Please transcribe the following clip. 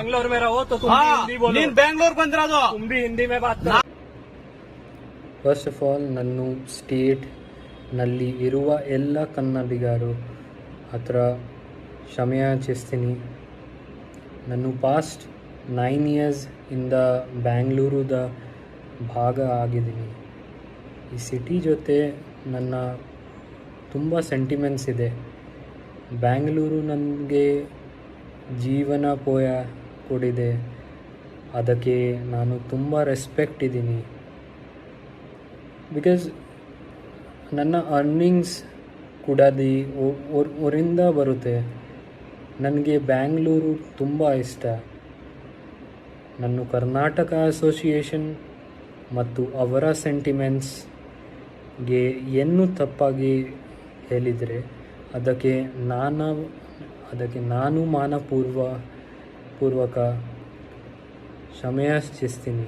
बैंगलोर में रहो तो तुम भी ಹಾ हिंदी बोलो ನೀನ್ ಬೆಂಗಳೂರು ಬಂದಿರೋದು तुम भी हिंदी में बात करो ಫಸ್ಟ್ ಆಫ್ ಆಲ್ ನನ್ನ ಸ್ಟೇಟ್ನಲ್ಲಿ ಇರುವ ಎಲ್ಲ ಕನ್ನಡಿಗರು ಹತ್ರ ಕ್ಷಮೆಯಾಚಿಸ್ತೀನಿ ನಾನು ಪಾಸ್ಟ್ ನೈನ್ ಇಯರ್ಸ್ ಇಂದ ಬ್ಯಾಂಗ್ಳೂರುದ ಭಾಗ ಆಗಿದ್ದೀನಿ ಈ ಸಿಟಿ ಜೊತೆ ನನ್ನ ತುಂಬ ಸೆಂಟಿಮೆಂಟ್ಸ್ ಇದೆ ಬ್ಯಾಂಗ್ಳೂರು ನನಗೆ ಜೀವನ ಪೋಯ ಕೊಡಿದೆ. ಅದಕ್ಕೆ ನಾನು ತುಂಬ ರೆಸ್ಪೆಕ್ಟ್ ಇದ್ದೀನಿ. ಬಿಕಾಸ್ ನನ್ನ ಅರ್ನಿಂಗ್ಸ್ ಕೂಡ ದಿ ಅವರಿಂದ ಬರುತ್ತೆ. ನನಗೆ ಬ್ಯಾಂಗ್ಳೂರು ತುಂಬ ಇಷ್ಟ. ನನ್ನ ಕರ್ನಾಟಕ ಅಸೋಸಿಯೇಷನ್ ಮತ್ತು ಅವರ ಸೆಂಟಿಮೆಂಟ್ಸ್ಗೆ ಏನು ತಪ್ಪಾಗಿ ಹೇಳಿದರೆ ಅದಕ್ಕೆ ನಾನು ಅದಕ್ಕೆ ನಾನು ಮಾನಪೂರ್ವ ಪೂರ್ವಕ ಕ್ಷಮೆಯಾಚಿಸ್ತೀನಿ